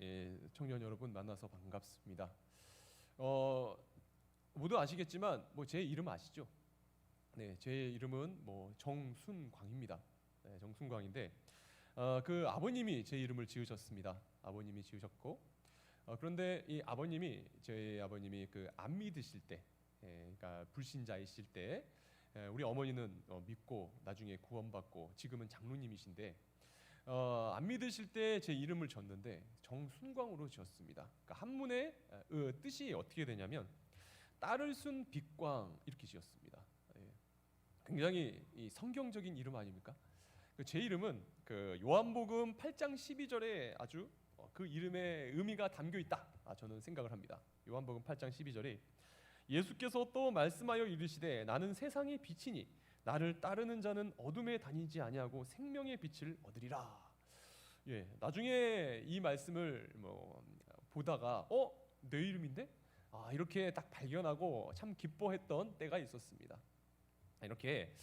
예, 청년 여러분 만나서 반갑습니다. 어, 모두 아시겠지만 뭐 제 이름 아시죠? 네, 제 이름은 뭐 정순광입니다. 네, 정순광인데 어, 그 아버님이 제 이름을 지으셨습니다. 아버님이 지으셨고 어, 그런데 이 아버님이 제 아버님이 그 안 믿으실 때, 예, 그러니까 불신자이실 때 예, 우리 어머니는 어, 믿고 나중에 구원받고 지금은 장로님이신데 어, 안 믿으실 때 제 이름을 졌는데 정순광으로 지었습니다. 그러니까 한문의 어, 뜻이 어떻게 되냐면 딸을 순 빛광 이렇게 지었습니다. 예. 굉장히 이 성경적인 이름 아닙니까? 그제 이름은 그 요한복음 8장 12절에 아주 어, 그 이름의 의미가 담겨 있다. 아, 저는 생각을 합니다. 요한복음 8장 12절에 예수께서 또 말씀하여 이르시되 나는 세상의 빛이니 나를 따르는 자는 어둠에 다니지 아니하고 생명의 빛을 얻으리라. 예, 나중에 이 말씀을 뭐 보다가 어, 내 이름인데? 아, 이렇게 딱 발견하고 참 기뻐했던 때가 있었습니다. 이렇게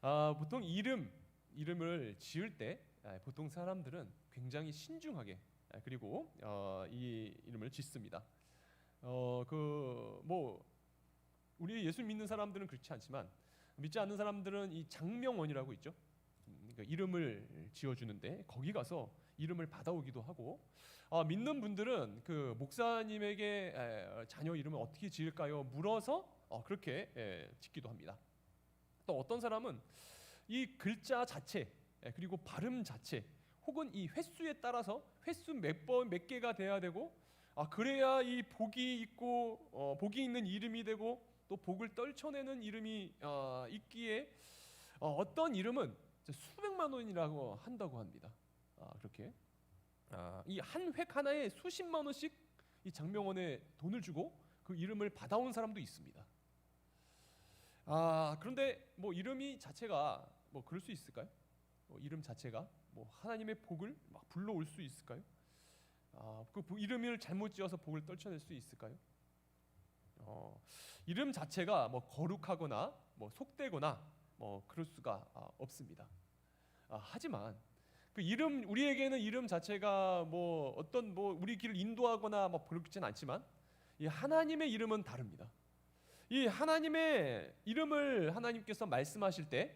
아, 보통 이름 이름을 지을 때 아, 보통 사람들은 굉장히 신중하게 아, 그리고 어, 이 이름을 짓습니다. 어 그 뭐 우리 예수 믿는 사람들은 그렇지 않지만 믿지 않는 사람들은 이 장명원이라고 있죠. 음, 그러니까 이름을 지어주는데 거기 가서 이름을 받아오기도 하고 아, 믿는 분들은 그 목사님에게 에, 자녀 이름을 어떻게 지을까요? 물어서 어, 그렇게 에, 짓기도 합니다. 또 어떤 사람은 이 글자 자체 에, 그리고 발음 자체 혹은 이 횟수에 따라서 횟수 몇 번 몇 개가 돼야 되고 아 그래야 이 복이 있고 어, 복이 있는 이름이 되고 또 복을 떨쳐내는 이름이 어, 있기에 어, 어떤 이름은 수백만 원이라고 한다고 합니다. 아, 그렇게 아, 이한 획 하나에 수십만 원씩 이 장명원에 돈을 주고 그 이름을 받아온 사람도 있습니다. 아 그런데 뭐 이름이 자체가 뭐 그럴 수 있을까요? 뭐 이름 자체가 뭐 하나님의 복을 막 불러올 수 있을까요? 아그 이름을 잘못 지어서 복을 떨쳐낼 수 있을까요? 어, 이름 자체가 뭐 거룩하거나 뭐 속되거나 뭐 그럴 수가 아, 없습니다. 아, 하지만 그 이름 우리에게는 이름 자체가 뭐 어떤 뭐 우리 길을 인도하거나 뭐 그렇진 않지만 이 하나님의 이름은 다릅니다. 이 하나님의 이름을 하나님께서 말씀하실 때그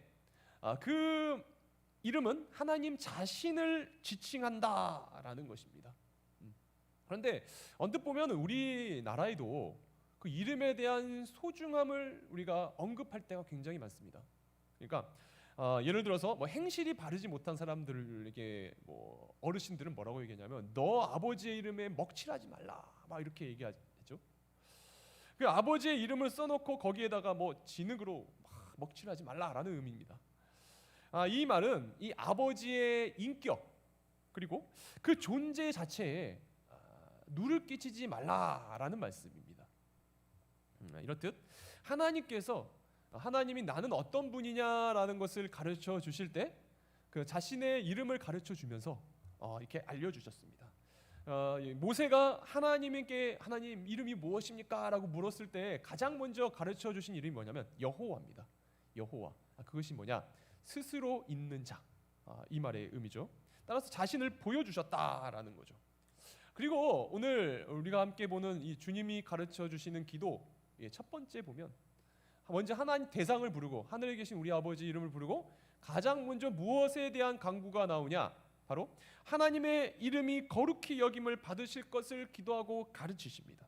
아, 그 이름은 하나님 자신을 지칭한다라는 것입니다. 음. 그런데 언뜻 보면 우리나라에도 그 이름에 대한 소중함을 우리가 언급할 때가 굉장히 많습니다. 그러니까 어, 예를 들어서 뭐 행실이 바르지 못한 사람들에게 뭐 어르신들은 뭐라고 얘기하냐면 너 아버지의 이름에 먹칠하지 말라 막 이렇게 얘기하죠. 그 아버지의 이름을 써놓고 거기에다가 뭐 진흙으로 막 먹칠하지 말라라는 의미입니다. 아, 이 말은 이 아버지의 인격 그리고 그 존재 자체에 아, 누를 끼치지 말라라는 말씀입니다. 음, 이렇듯 하나님께서 하나님이 나는 어떤 분이냐라는 것을 가르쳐 주실 때 그 자신의 이름을 가르쳐 주면서 어, 이렇게 알려 주셨습니다. 어, 모세가 하나님께 하나님 이름이 무엇입니까라고 물었을 때 가장 먼저 가르쳐 주신 이름이 뭐냐면 여호와입니다. 여호와. 아, 그것이 뭐냐? 스스로 있는 자. 아, 이 말의 의미죠. 따라서 자신을 보여주셨다라는 거죠. 그리고 오늘 우리가 함께 보는 이 주님이 가르쳐 주시는 기도 예, 첫 번째 보면 먼저 하나님 대상을 부르고 하늘에 계신 우리 아버지 이름을 부르고 가장 먼저 무엇에 대한 강구가 나오냐? 바로 하나님의 이름이 거룩히 여김을 받으실 것을 기도하고 가르치십니다.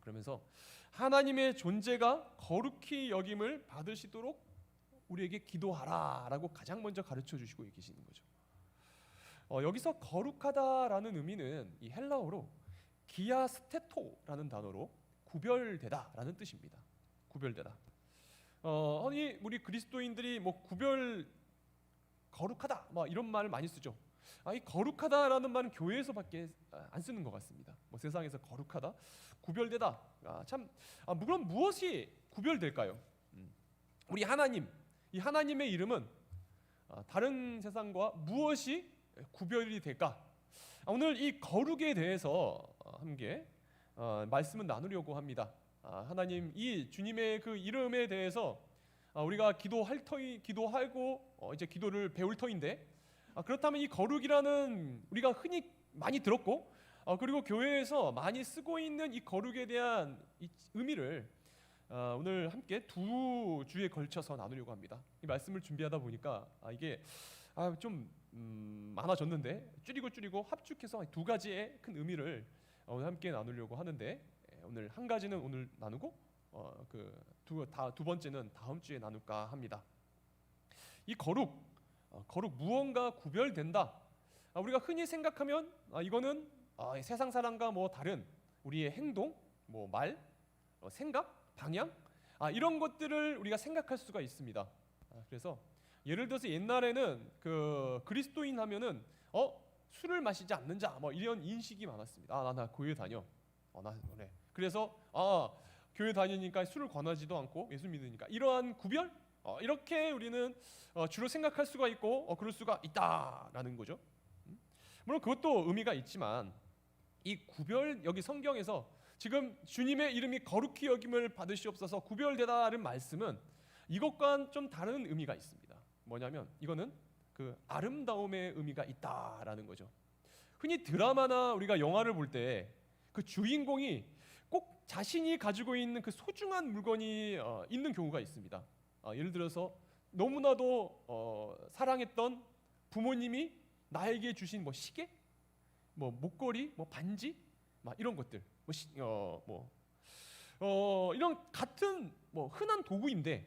그러면서 하나님의 존재가 거룩히 여김을 받으시도록 우리에게 기도하라라고 가장 먼저 가르쳐 주시고 계시는 거죠. 어, 여기서 거룩하다라는 의미는 이 헬라어로 기아스테토라는 단어로 구별되다라는 뜻입니다. 구별되다. 어, 아니 우리 그리스도인들이 뭐 구별 거룩하다 뭐 이런 말을 많이 쓰죠. 아, 이 거룩하다라는 말은 교회에서밖에 안 쓰는 것 같습니다. 뭐 세상에서 거룩하다, 구별되다. 아, 참, 아, 그럼 무엇이 구별될까요? 음. 우리 하나님, 이 하나님의 이름은 아, 다른 세상과 무엇이 구별이 될까? 아, 오늘 이 거룩에 대해서 어, 함께 어, 말씀을 나누려고 합니다. 아, 하나님 이 주님의 그 이름에 대해서 아, 우리가 기도할 터이 기도하고 어, 이제 기도를 배울 터인데 아, 그렇다면 이 거룩이라는 우리가 흔히 많이 들었고 어, 그리고 교회에서 많이 쓰고 있는 이 거룩에 대한 이 의미를 어, 오늘 함께 두 주에 걸쳐서 나누려고 합니다. 이 말씀을 준비하다 보니까 아, 이게 아, 좀 음, 많아졌는데 줄이고 줄이고 합축해서 두 가지의 큰 의미를 오늘 함께 나누려고 하는데 예, 오늘 한 가지는 오늘 나누고 어, 그두두 번째는 다음 주에 나눌까 합니다. 이 거룩 어, 거룩 무언가 구별된다. 아, 우리가 흔히 생각하면 아, 이거는 아, 세상 사람과 뭐 다른 우리의 행동, 뭐 말, 어, 생각, 방향 아, 이런 것들을 우리가 생각할 수가 있습니다. 아, 그래서 예를 들어서 옛날에는 그 그리스도인 하면은 어 술을 마시지 않는 자 뭐 이런 인식이 많았습니다. 아 나 나 교회 다녀. 어 나 그래. 그래서 아 교회 다니니까 술을 권하지도 않고 예수 믿으니까 이러한 구별 어, 이렇게 우리는 어, 주로 생각할 수가 있고 어, 그럴 수가 있다라는 거죠. 음? 물론 그것도 의미가 있지만 이 구별 여기 성경에서 지금 주님의 이름이 거룩히 여김을 받으시옵소서 구별되다는 말씀은 이것과는 좀 다른 의미가 있습니다. 뭐냐면 이거는 그 아름다움의 의미가 있다라는 거죠. 흔히 드라마나 우리가 영화를 볼 때 그 주인공이 꼭 자신이 가지고 있는 그 소중한 물건이 어, 있는 경우가 있습니다. 어, 예를 들어서 너무나도 어, 사랑했던 부모님이 나에게 주신 뭐 시계, 뭐 목걸이, 뭐 반지, 막 이런 것들, 뭐, 시, 어, 뭐 어, 이런 같은 뭐 흔한 도구인데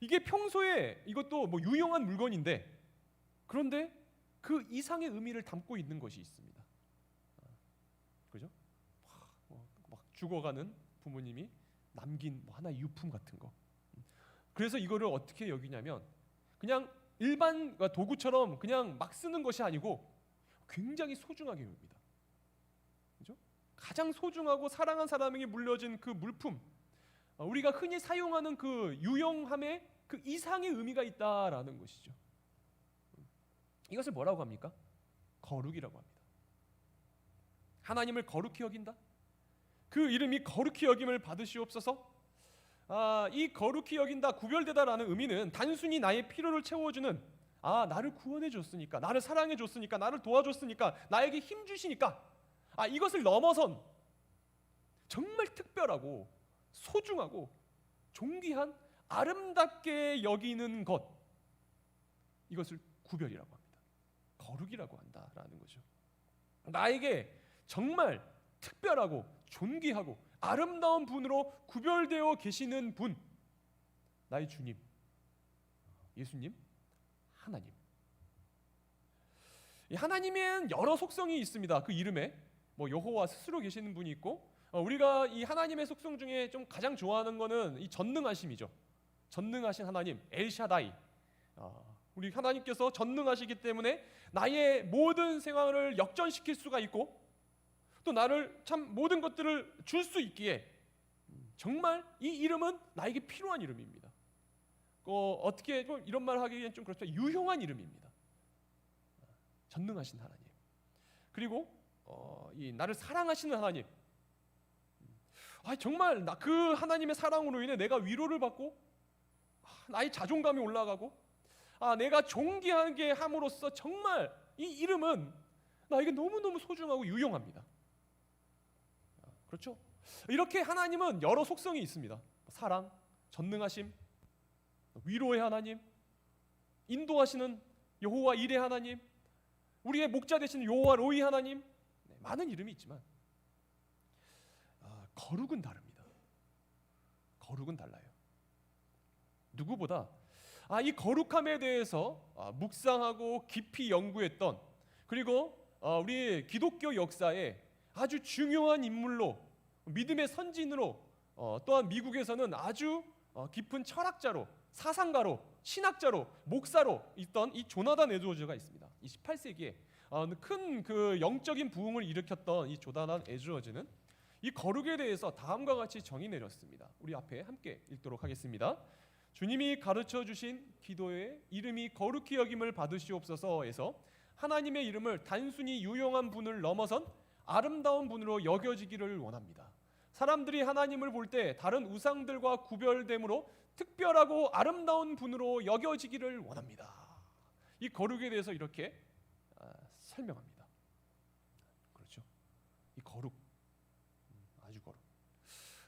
이게 평소에 이것도 뭐 유용한 물건인데 그런데 그 이상의 의미를 담고 있는 것이 있습니다. 그죠? 막, 뭐, 막 죽어가는 부모님이 남긴 뭐 하나의 유품 같은 거. 그래서 이거를 어떻게 여기냐면 그냥 일반 도구처럼 그냥 막 쓰는 것이 아니고 굉장히 소중하게 여깁니다. 그죠? 가장 소중하고 사랑한 사람에게 물려진 그 물품, 어, 우리가 흔히 사용하는 그 유용함에 그 이상의 의미가 있다라는 것이죠. 이것을 뭐라고 합니까? 거룩이라고 합니다. 하나님을 거룩히 여긴다. 그 이름이 거룩히 여김을 받으시옵소서. 아, 이 거룩히 여긴다, 구별되다라는 의미는 단순히 나의 필요를 채워주는 아 나를 구원해 줬으니까, 나를 사랑해 줬으니까, 나를 도와줬으니까, 나에게 힘 주시니까 아 이것을 넘어선 정말 특별하고 소중하고 존귀한 아름답게 여기는 것 이것을 구별이라고 합니다. 거룩이라고 한다라는 거죠. 나에게 정말 특별하고 존귀하고 아름다운 분으로 구별되어 계시는 분 나의 주님 예수님 하나님 이 하나님엔 여러 속성이 있습니다. 그 이름에 뭐 여호와 스스로 계시는 분이 있고 어, 우리가 이 하나님의 속성 중에 좀 가장 좋아하는 거는 이 전능하심이죠. 전능하신 하나님 엘샤다이. 어, 우리 하나님께서 전능하시기 때문에 나의 모든 생활을 역전시킬 수가 있고 또 나를 참 모든 것들을 줄 수 있기에 정말 이 이름은 나에게 필요한 이름입니다. 어, 어떻게 좀 이런 말 하기엔 좀 그렇죠. 유용한 이름입니다. 전능하신 하나님. 그리고 어, 이 나를 사랑하시는 하나님. 아 정말 나 그 하나님의 사랑으로 인해 내가 위로를 받고 아, 나의 자존감이 올라가고 아 내가 존귀하게 함으로써 정말 이 이름은 나에게 너무너무 소중하고 유용합니다. 아, 그렇죠? 이렇게 하나님은 여러 속성이 있습니다. 사랑, 전능하심, 위로의 하나님, 인도하시는 여호와 일의 하나님, 우리의 목자 되시는 여호와 로이 하나님, 네, 많은 이름이 있지만 아, 거룩은 다릅니다. 거룩은 달라요. 누구보다 아, 이 거룩함에 대해서 아, 묵상하고 깊이 연구했던 그리고 아, 우리 기독교 역사에 아주 중요한 인물로 믿음의 선진으로 어, 또한 미국에서는 아주 어, 깊은 철학자로 사상가로 신학자로 목사로 있던 이 조나단 에드워즈가 있습니다. 이 18세기에 어, 큰그 영적인 부흥을 일으켰던 이 조나단 에드워즈는 이 거룩에 대해서 다음과 같이 정의 내렸습니다. 우리 앞에 함께 읽도록 하겠습니다. 주님이 가르쳐 주신 기도의 이름이 거룩히 여김을 받으시옵소서에서 하나님의 이름을 단순히 유용한 분을 넘어선 아름다운 분으로 여겨지기를 원합니다. 사람들이 하나님을 볼 때 다른 우상들과 구별됨으로 특별하고 아름다운 분으로 여겨지기를 원합니다. 이 거룩에 대해서 이렇게 아, 설명합니다. 그렇죠.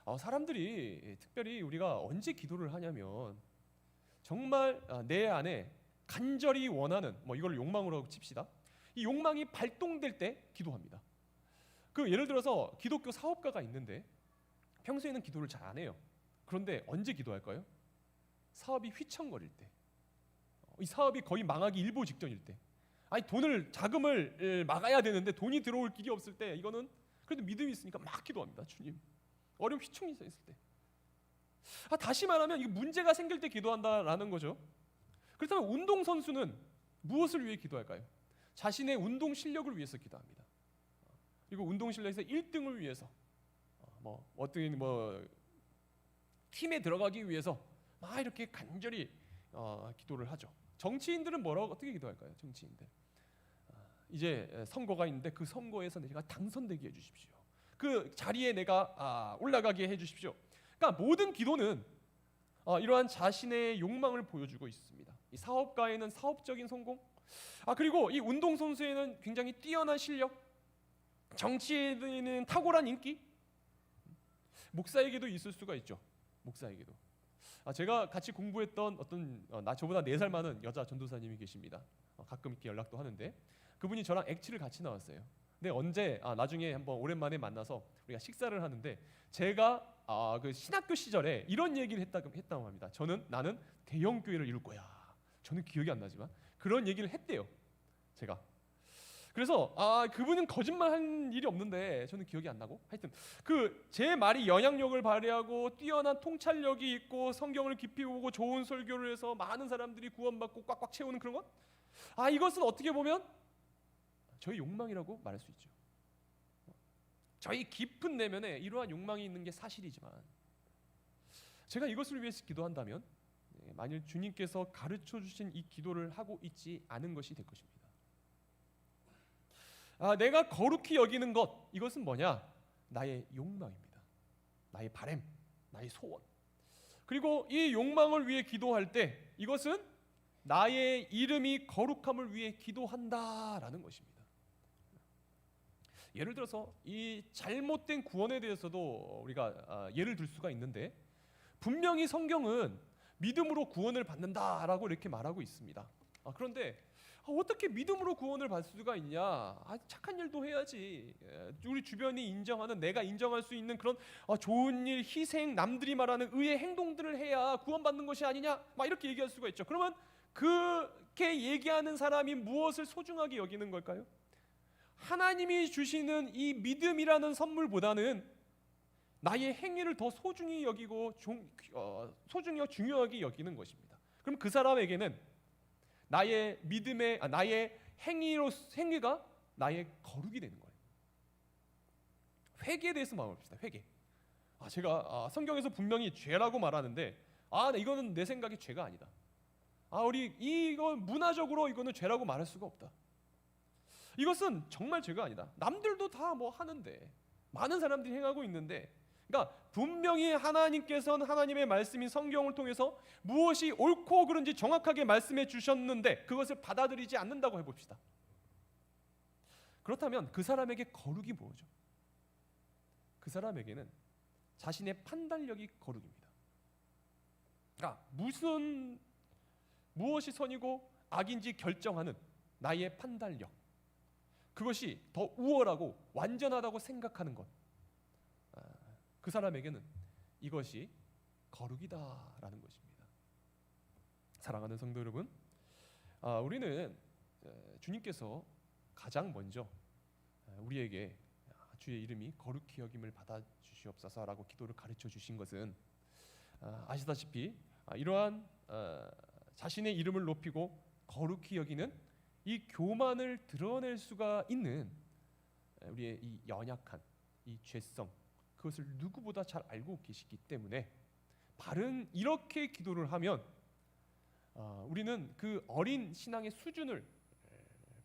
아, 사람들이 특별히 우리가 언제 기도를 하냐면 정말 아, 내 안에 간절히 원하는 뭐 이걸 욕망으로 칩시다. 이 욕망이 발동될 때 기도합니다. 그 예를 들어서 기독교 사업가가 있는데 평소에는 기도를 잘 안 해요. 그런데 언제 기도할까요? 사업이 휘청거릴 때, 어, 이 사업이 거의 망하기 일보 직전일 때, 아니 돈을 자금을 에, 막아야 되는데 돈이 들어올 길이 없을 때 이거는 그래도 믿음이 있으니까 막 기도합니다. 주님 어려움 휘청이 있을 때. 아, 다시 말하면 이 문제가 생길 때 기도한다라는 거죠. 그렇다면 운동 선수는 무엇을 위해 기도할까요? 자신의 운동 실력을 위해서 기도합니다. 그리고 운동 실력에서 1등을 위해서 어, 뭐 어떤 뭐 팀에 들어가기 위해서 막 이렇게 간절히 어, 기도를 하죠. 정치인들은 뭐라고 어떻게 기도할까요? 정치인들 아, 이제 선거가 있는데 그 선거에서 내가 당선되게 해주십시오. 그 자리에 내가 아, 올라가게 해주십시오. 그러니까 모든 기도는 어, 이러한 자신의 욕망을 보여주고 있습니다. 이 사업가에는 사업적인 성공, 아 그리고 이 운동 선수에는 굉장히 뛰어난 실력, 정치에는 탁월한 인기, 목사에게도 있을 수가 있죠. 목사에게도. 아 제가 같이 공부했던 어떤 어, 나 저보다 네 살 많은 여자 전도사님이 계십니다. 어, 가끔 이렇게 연락도 하는데 그분이 저랑 액치를 같이 나왔어요. 근데 언제 아 나중에 한번 오랜만에 만나서 우리가 식사를 하는데 제가 아 그 신학교 시절에 이런 얘기를 했다 했다고 합니다. 저는 나는 대형 교회를 이룰 거야. 저는 기억이 안 나지만 그런 얘기를 했대요. 제가. 그래서 아 그분은 거짓말 한 일이 없는데 저는 기억이 안 나고 하여튼 그 제 말이 영향력을 발휘하고 뛰어난 통찰력이 있고 성경을 깊이 보고 좋은 설교를 해서 많은 사람들이 구원받고 꽉꽉 채우는 그런 것? 아 이것은 어떻게 보면 저희 욕망이라고 말할 수 있죠. 저희 깊은 내면에 이러한 욕망이 있는 게 사실이지만 제가 이것을 위해서 기도한다면 예, 만일 주님께서 가르쳐 주신 이 기도를 하고 있지 않은 것이 될 것입니다. 아, 내가 거룩히 여기는 것 이것은 뭐냐? 나의 욕망입니다. 나의 바램, 나의 소원. 그리고 이 욕망을 위해 기도할 때 이것은 나의 이름이 거룩함을 위해 기도한다라는 것입니다. 예를 들어서 이 잘못된 구원에 대해서도 우리가 아, 예를 들 수가 있는데 분명히 성경은 믿음으로 구원을 받는다라고 이렇게 말하고 있습니다. 아, 그런데 아, 어떻게 믿음으로 구원을 받을 수가 있냐? 아, 착한 일도 해야지. 예, 우리 주변이 인정하는 내가 인정할 수 있는 그런 아, 좋은 일, 희생, 남들이 말하는 의의 행동들을 해야 구원받는 것이 아니냐? 막 이렇게 얘기할 수가 있죠. 그러면 그렇게 얘기하는 사람이 무엇을 소중하게 여기는 걸까요? 하나님이 주시는 이 믿음이라는 선물보다는 나의 행위를 더 소중히 여기고 종, 어, 소중히 중요하게 여기는 것입니다. 그럼 그 사람에게는 나의 믿음의 아, 나의 행위로 행위가 나의 거룩이 되는 거예요. 회개에 대해서 말합시다. 회개. 아 제가 아, 성경에서 분명히 죄라고 말하는데 아 이거는 내 생각에 죄가 아니다. 아 우리 이건 문화적으로 이거는 죄라고 말할 수가 없다. 이것은 정말 죄가 아니다. 남들도 다 뭐 하는데 많은 사람들이 행하고 있는데 그러니까 분명히 하나님께서는 하나님의 말씀인 성경을 통해서 무엇이 옳고 그른지 정확하게 말씀해 주셨는데 그것을 받아들이지 않는다고 해봅시다. 그렇다면 그 사람에게 거룩이 뭐죠? 그 사람에게는 자신의 판단력이 거룩입니다. 그러니까 무슨 무엇이 선이고 악인지 결정하는 나의 판단력. 그것이 더 우월하고 완전하다고 생각하는 것. 그 사람에게는 이것이 거룩이다라는 것입니다. 사랑하는 성도 여러분, 아, 우리는 주님께서 가장 먼저 우리에게 주의 이름이 거룩히 여김을 받아 주시옵소서라고 기도를 가르쳐 주신 것은 아, 아시다시피 아, 이러한 자신의 이름을 높이고 거룩히 여기는 이 교만을 드러낼 수가 있는 우리의 이 연약한 이 죄성 그것을 누구보다 잘 알고 계시기 때문에 바른 이렇게 기도를 하면 어, 우리는 그 어린 신앙의 수준을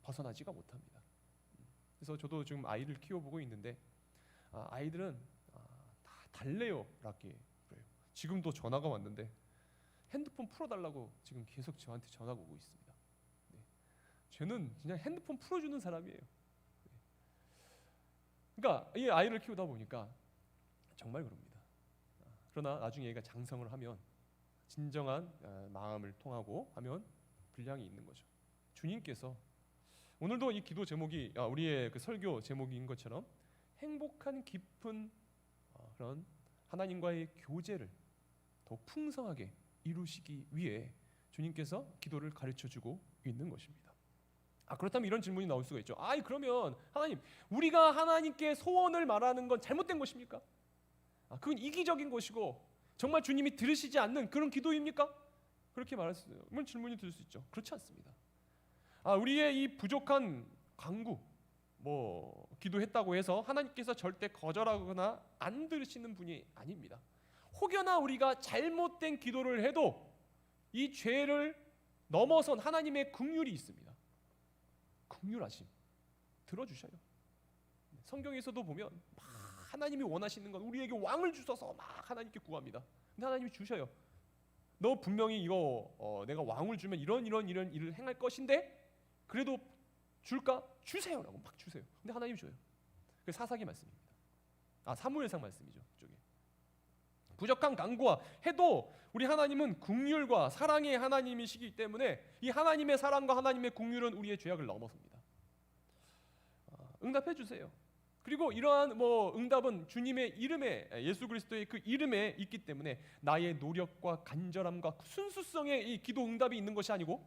벗어나지가 못합니다. 그래서 저도 지금 아이를 키워보고 있는데 아, 아이들은 아, 다 달래요라게 그래요. 지금도 전화가 왔는데 핸드폰 풀어달라고 지금 계속 저한테 전화가 오고 있습니다. 네. 쟤는 그냥 핸드폰 풀어주는 사람이에요. 네. 그러니까 이 아이를 키우다 보니까 정말 그럽니다. 그러나 나중에 얘가 장성을 하면 진정한 어, 마음을 통하고 하면 분량이 있는 거죠. 주님께서 오늘도 이 기도 제목이 아, 우리의 그 설교 제목인 것처럼 행복한 깊은 어, 그런 하나님과의 교제를 더 풍성하게 이루시기 위해 주님께서 기도를 가르쳐 주고 있는 것입니다. 아 그렇다면 이런 질문이 나올 수가 있죠. 아이 그러면 하나님 우리가 하나님께 소원을 말하는 건 잘못된 것입니까? 아 그건 이기적인 것이고 정말 주님이 들으시지 않는 그런 기도입니까? 그렇게 말할 수 있는 질문이 들 수 있죠. 그렇지 않습니다. 아 우리의 이 부족한 강구 뭐 기도했다고 해서 하나님께서 절대 거절하거나 안 들으시는 분이 아닙니다. 혹여나 우리가 잘못된 기도를 해도 이 죄를 넘어선 하나님의 긍휼이 있습니다. 긍휼하심 들어주셔요. 성경에서도 보면 막 하나님이 원하시는 건 우리에게 왕을 주셔서 막 하나님께 구합니다. 근데 하나님이 주셔요. 너 분명히 이거 어, 내가 왕을 주면 이런 이런 이런 일을 행할 것인데 그래도 줄까? 주세요라고 막 주세요. 근데 하나님이 줘요. 그 사사기 말씀입니다. 아 사무엘상 말씀이죠. 쪽에 부족한 강구와 해도 우리 하나님은 긍휼과 사랑의 하나님이시기 때문에 이 하나님의 사랑과 하나님의 긍휼은 우리의 죄악을 넘어섭니다. 아, 응답해 주세요. 그리고 이러한 뭐 응답은 주님의 이름에 예수 그리스도의 그 이름에 있기 때문에 나의 노력과 간절함과 순수성의 이 기도 응답이 있는 것이 아니고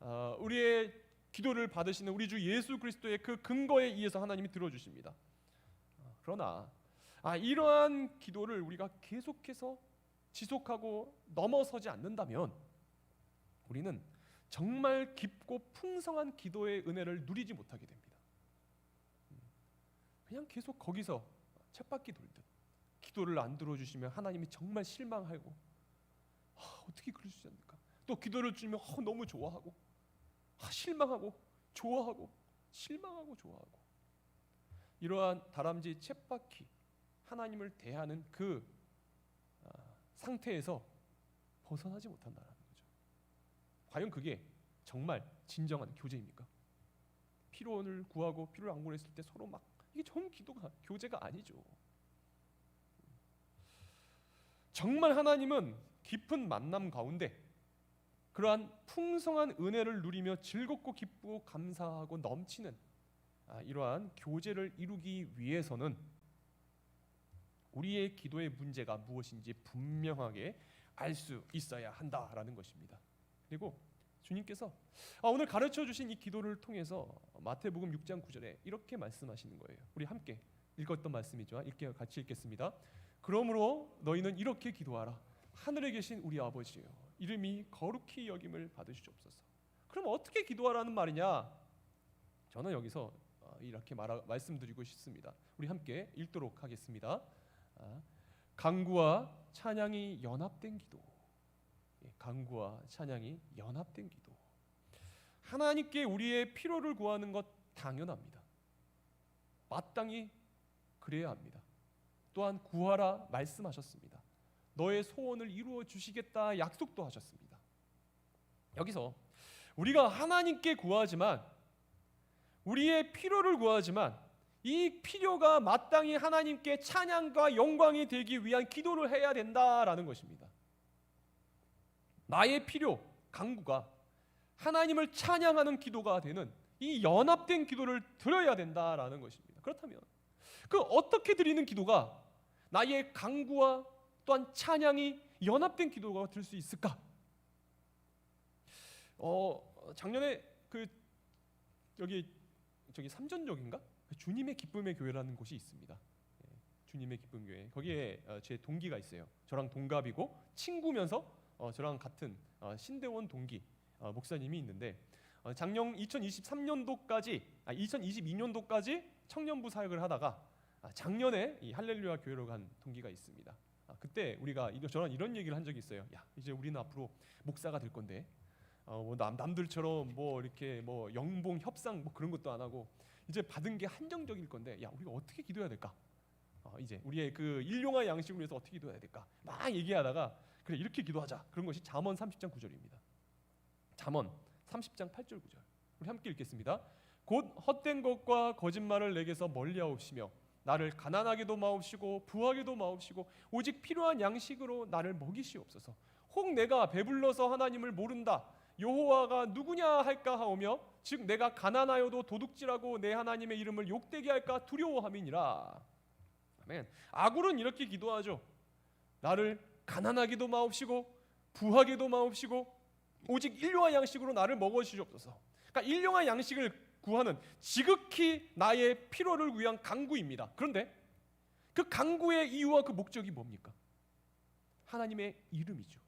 어, 우리의 기도를 받으시는 우리 주 예수 그리스도의 그 근거에 의해서 하나님이 들어주십니다. 어, 그러나 아, 이러한 기도를 우리가 계속해서 지속하고 넘어서지 않는다면 우리는 정말 깊고 풍성한 기도의 은혜를 누리지 못하게 됩니다. 그냥 계속 거기서 쳇바퀴 돌듯 기도를 안 들어주시면 하나님이 정말 실망하고 아, 어떻게 수 있습니까? 또 기도를 주면 어, 너무 좋아하고 아, 실망하고 좋아하고 실망하고 좋아하고 이러한 다람쥐 쳇바퀴 하나님을 대하는 그 아, 상태에서 벗어나지 못한다는 거죠. 과연 그게 정말 진정한 교제입니까? 피로를 구하고 피로를 안 구했을 때 서로 막 이게 정 기도가 교제가 아니죠. 정말 하나님은 깊은 만남 가운데 그러한 풍성한 은혜를 누리며 즐겁고 기쁘고 감사하고 넘치는 아, 이러한 교제를 이루기 위해서는 우리의 기도의 문제가 무엇인지 분명하게 알 수 있어야 한다라는 것입니다. 그리고 주님께서 아, 오늘 가르쳐 주신 이 기도를 통해서 마태복음 6장 9절에 이렇게 말씀하시는 거예요. 우리 함께 읽었던 말씀이죠. 읽게 같이 읽겠습니다. 그러므로 너희는 이렇게 기도하라. 하늘에 계신 우리 아버지여 이름이 거룩히 여김을 받으시옵소서. 그럼 어떻게 기도하라는 말이냐? 저는 여기서 어, 이렇게 말 말씀드리고 싶습니다. 우리 함께 읽도록 하겠습니다. 아, 강구와 찬양이 연합된 기도. 예, 강구와 찬양이 연합된 기도. 하나님께 우리의 필요를 구하는 것 당연합니다. 마땅히 그래야 합니다. 또한 구하라 말씀하셨습니다. 너의 소원을 이루어 주시겠다 약속도 하셨습니다. 여기서 우리가 하나님께 구하지만 우리의 필요를 구하지만 이 필요가 마땅히 하나님께 찬양과 영광이 되기 위한 기도를 해야 된다라는 것입니다. 나의 필요, 강구가 하나님을 찬양하는 기도가 되는 이 연합된 기도를 드려야 된다라는 것입니다. 그렇다면 그 어떻게 드리는 기도가 나의 강구와 또한 찬양이 연합된 기도가 될 수 있을까? 어 작년에 그 여기 저기 삼전역인가 주님의 기쁨의 교회라는 곳이 있습니다. 예, 주님의 기쁨 교회 거기에 어, 제 동기가 있어요. 저랑 동갑이고 친구면서 어, 저랑 같은 어, 신대원 동기 어, 목사님이 있는데 어, 작년 2023년도까지 아 2022년도까지 청년부 사역을 하다가 아, 작년에 이 할렐루야 교회로 간 동기가 있습니다. 아, 그때 우리가 저랑 이런 얘기를 한 적이 있어요. 야 이제 우리는 앞으로 목사가 될 건데 어, 뭐 남, 남들처럼 뭐 이렇게 뭐 영봉 협상 뭐 그런 것도 안 하고 이제 받은 게 한정적일 건데 야 우리가 어떻게 기도해야 될까? 어, 이제 우리의 그 일용할 양식을 위해서 어떻게 기도해야 될까? 막 얘기하다가 그래 이렇게 기도하자. 그런 것이 잠언 30장 9절입니다. 잠언 30장 8절 9절. 우리 함께 읽겠습니다. 곧 헛된 것과 거짓말을 내게서 멀리하옵시며 나를 가난하게도 마옵시고 부하게도 마옵시고 오직 필요한 양식으로 나를 먹이시옵소서. 혹 내가 배불러서 하나님을 모른다. 여호와가 누구냐 할까 하오며 즉 내가 가난하여도 도둑질하고 내 하나님의 이름을 욕되게 할까 두려워함이니라. 아멘. 아굴은 이렇게 기도하죠. 나를 가난하게도 마옵시고 부하게도 마옵시고 오직 일용할 양식으로 나를 먹어 주시옵소서. 그러니까 일용할 양식을 구하는 지극히 나의 필요를 위한 강구입니다. 그런데 그 강구의 이유와 그 목적이 뭡니까? 하나님의 이름이죠.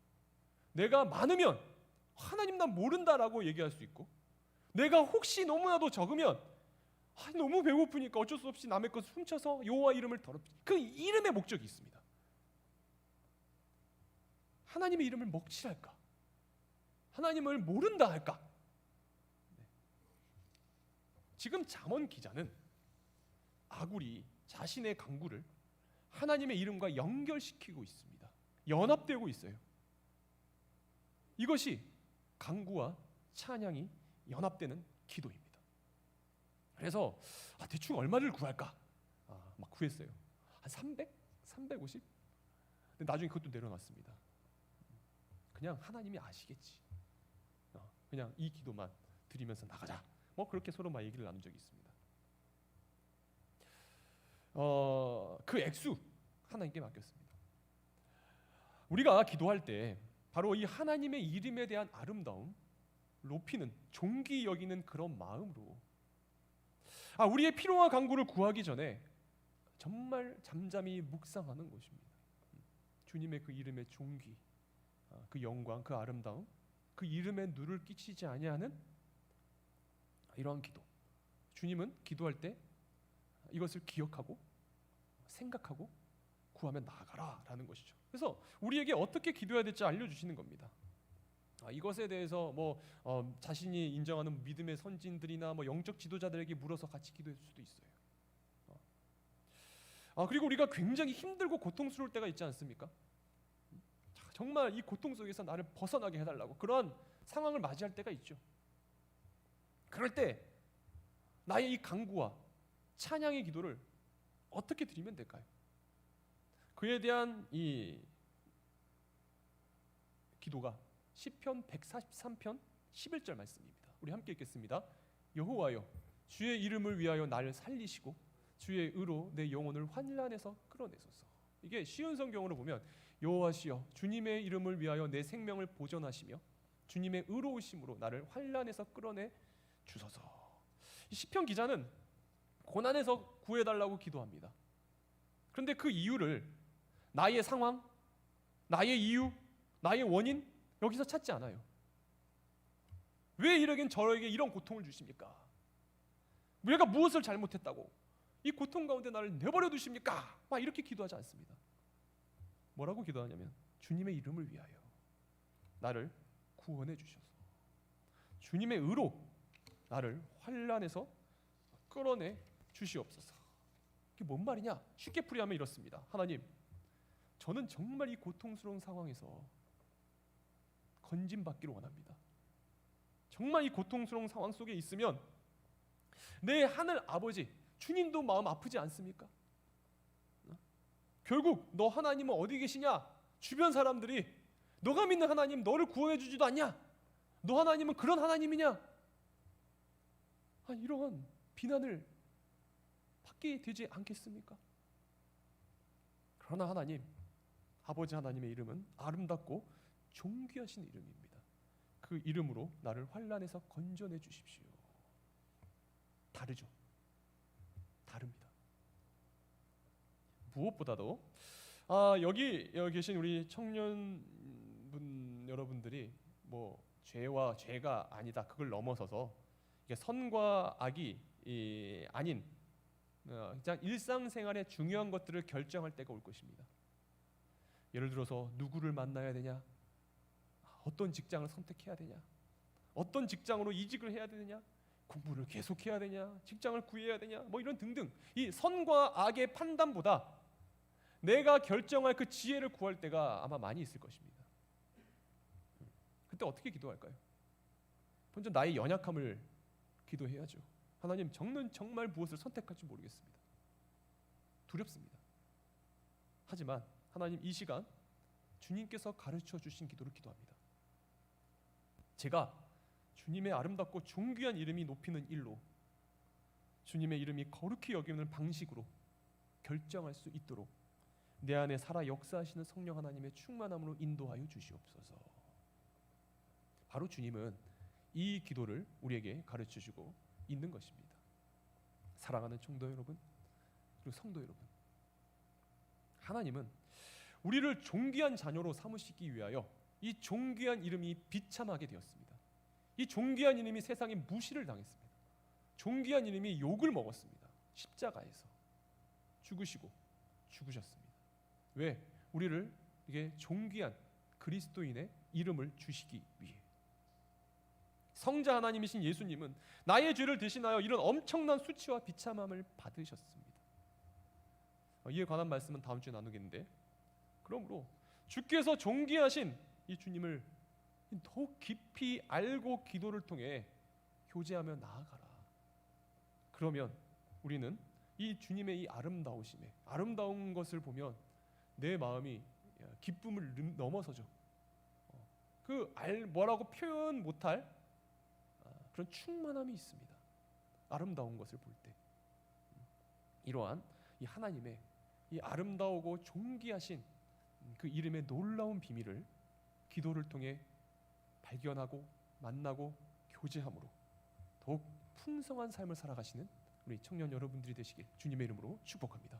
내가 많으면 하나님 난 모른다라고 얘기할 수 있고 내가 혹시 너무나도 적으면 아, 너무 배고프니까 어쩔 수 없이 남의 것을 훔쳐서 여호와 이름을 더럽히 그 이름의 목적이 있습니다. 하나님의 이름을 먹칠할까? 하나님을 모른다 할까? 네. 지금 잠언 기자는 아굴이 자신의 강구를 하나님의 이름과 연결시키고 있습니다. 연합되고 있어요. 이것이 강구와 찬양이 연합되는 기도입니다. 그래서 아, 대충 얼마를 구할까? 아, 막 구했어요. 한 300? 350? 근데 나중에 그것도 내려놨습니다. 그냥 하나님이 아시겠지. 어, 그냥 이 기도만 드리면서 나가자. 뭐 그렇게 서로 막 얘기를 나눈 적이 있습니다. 어, 그 액수 하나님께 맡겼습니다. 우리가 기도할 때 바로 이 하나님의 이름에 대한 아름다움, 높이는 존귀 여기는 그런 마음으로 아 우리의 필요와 강구를 구하기 전에 정말 잠잠히 묵상하는 것입니다. 주님의 그 이름의 존귀, 아, 그 영광, 그 아름다움, 그 이름에 누를 끼치지 아니하는 이러한 기도. 주님은 기도할 때 이것을 기억하고 생각하고 구하면 나아가라라는 것이죠. 그래서 우리에게 어떻게 기도해야 될지 알려주시는 겁니다. 아, 이것에 대해서 뭐 어, 자신이 인정하는 믿음의 선진들이나 뭐 영적 지도자들에게 물어서 같이 기도할 수도 있어요. 어. 아 그리고 우리가 굉장히 힘들고 고통스러울 때가 있지 않습니까? 자, 정말 이 고통 속에서 나를 벗어나게 해달라고 그런 상황을 맞이할 때가 있죠. 그럴 때 나의 이 강구와 찬양의 기도를 어떻게 드리면 될까요? 그에 대한 이 기도가 시편 143편 11절 말씀입니다. 우리 함께 읽겠습니다. 여호와여 주의 이름을 위하여 나를 살리시고 주의 의로 내 영혼을 환란에서 끌어내소서. 이게 쉬운 성경으로 보면 여호와시여 주님의 이름을 위하여 내 생명을 보존하시며 주님의 의로우심으로 나를 환란에서 끌어내 주소서. 이 시편 기자는 고난에서 구해 달라고 기도합니다. 그런데 그 이유를 나의 상황, 나의 이유, 나의 원인 여기서 찾지 않아요. 왜 이러긴 저에게 이런 고통을 주십니까? 내가 무엇을 잘못했다고 이 고통 가운데 나를 내버려 두십니까? 막 이렇게 기도하지 않습니다. 뭐라고 기도하냐면 주님의 이름을 위하여 나를 구원해 주셔서 주님의 의로 나를 환란에서 끌어내 주시옵소서. 이게 뭔 말이냐? 쉽게 풀이하면 이렇습니다. 하나님, 저는 정말 이 고통스러운 상황에서 건진 받기를 원합니다. 정말 이 고통스러운 상황 속에 있으면 내 하늘 아버지 주님도 마음 아프지 않습니까? 결국 너 하나님은 어디 계시냐? 주변 사람들이 너가 믿는 하나님 너를 구원해 주지도 않냐? 너 하나님은 그런 하나님이냐? 아, 이런 비난을 받게 되지 않겠습니까? 그러나 하나님 아버지 하나님의 이름은 아름답고 존귀하신 이름입니다. 그 이름으로 나를 환란에서 건져내 주십시오. 다르죠. 다릅니다. 무엇보다도 아, 여기 여기 계신 우리 청년분 여러분들이 뭐 죄와 죄가 아니다 그걸 넘어서서 이게 선과 악이 이, 아닌 어, 일상생활의 중요한 것들을 결정할 때가 올 것입니다. 예를 들어서 누구를 만나야 되냐, 어떤 직장을 선택해야 되냐, 어떤 직장으로 이직을 해야 되느냐, 공부를 계속해야 되냐, 직장을 구해야 되냐, 뭐 이런 등등 이 선과 악의 판단보다 내가 결정할 그 지혜를 구할 때가 아마 많이 있을 것입니다. 그때 어떻게 기도할까요? 먼저 나의 연약함을 기도해야죠. 하나님, 저는 정말 무엇을 선택할지 모르겠습니다. 두렵습니다. 하지만 하나님 이 시간 주님께서 가르쳐 주신 기도를 기도합니다. 제가 주님의 아름답고 존귀한 이름이 높이는 일로 주님의 이름이 거룩히 여기는 방식으로 결정할 수 있도록 내 안에 살아 역사하시는 성령 하나님의 충만함으로 인도하여 주시옵소서. 바로 주님은 이 기도를 우리에게 가르쳐 주고 있는 것입니다. 사랑하는 성도 여러분, 그리고 성도 여러분. 하나님은 우리를 존귀한 자녀로 삼으시기 위하여 이 존귀한 이름이 비참하게 되었습니다. 이 존귀한 이름이 세상에 무시를 당했습니다. 존귀한 이름이 욕을 먹었습니다. 십자가에서 죽으시고 죽으셨습니다. 왜? 우리를 이게 존귀한 그리스도인의 이름을 주시기 위해. 성자 하나님이신 예수님은 나의 죄를 대신하여 이런 엄청난 수치와 비참함을 받으셨습니다. 어, 이에 관한 말씀은 다음 주에 나누겠는데 그러므로 주께서 존귀하신 이 주님을 더욱 깊이 알고 기도를 통해 교제하며 나아가라. 그러면 우리는 이 주님의 이 아름다우심에 아름다운 것을 보면 내 마음이 기쁨을 름- 넘어서죠. 어, 그알 뭐라고 표현 못할 아, 그런 충만함이 있습니다. 아름다운 것을 볼 때. 이러한 이 하나님의 이 아름다우고 존귀하신 그 이름의 놀라운 비밀을 기도를 통해 발견하고 만나고 교제함으로 더욱 풍성한 삶을 살아가시는 우리 청년 여러분들이 되시길 주님의 이름으로 축복합니다.